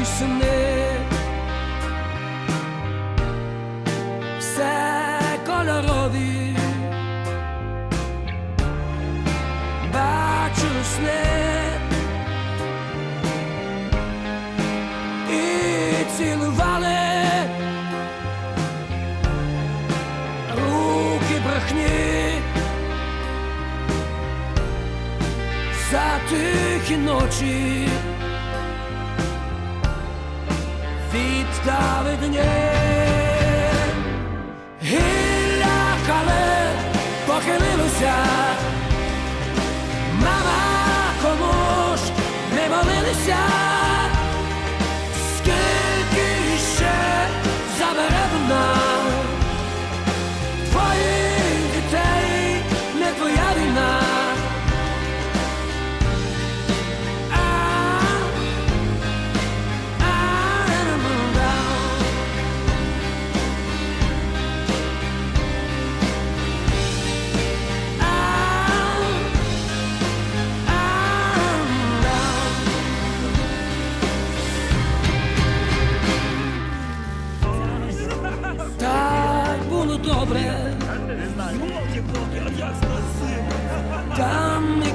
Й все кольорові, бачили сни. Цілували руки брехні. За тихі ночі. Віддали дні Гілля кале похилилося Мама ж не молилися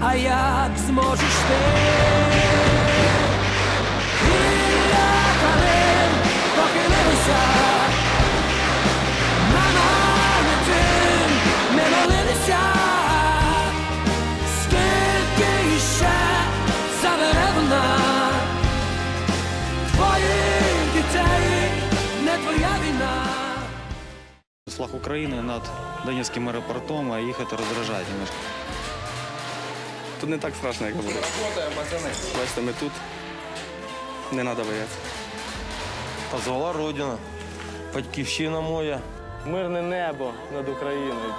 А як зможеш ти? Гілля калин похилилися, мама не тим не молилися, скільки іще забере вона дітей, не твоя війна. Флаг України над Донецьким аеропортом, а їхати роздражає немножко. Тут не так страшно, як було. Бачите, ми тут. Не треба боятися. Позвала Родина, батьківщина моя. Мирне небо над Україною.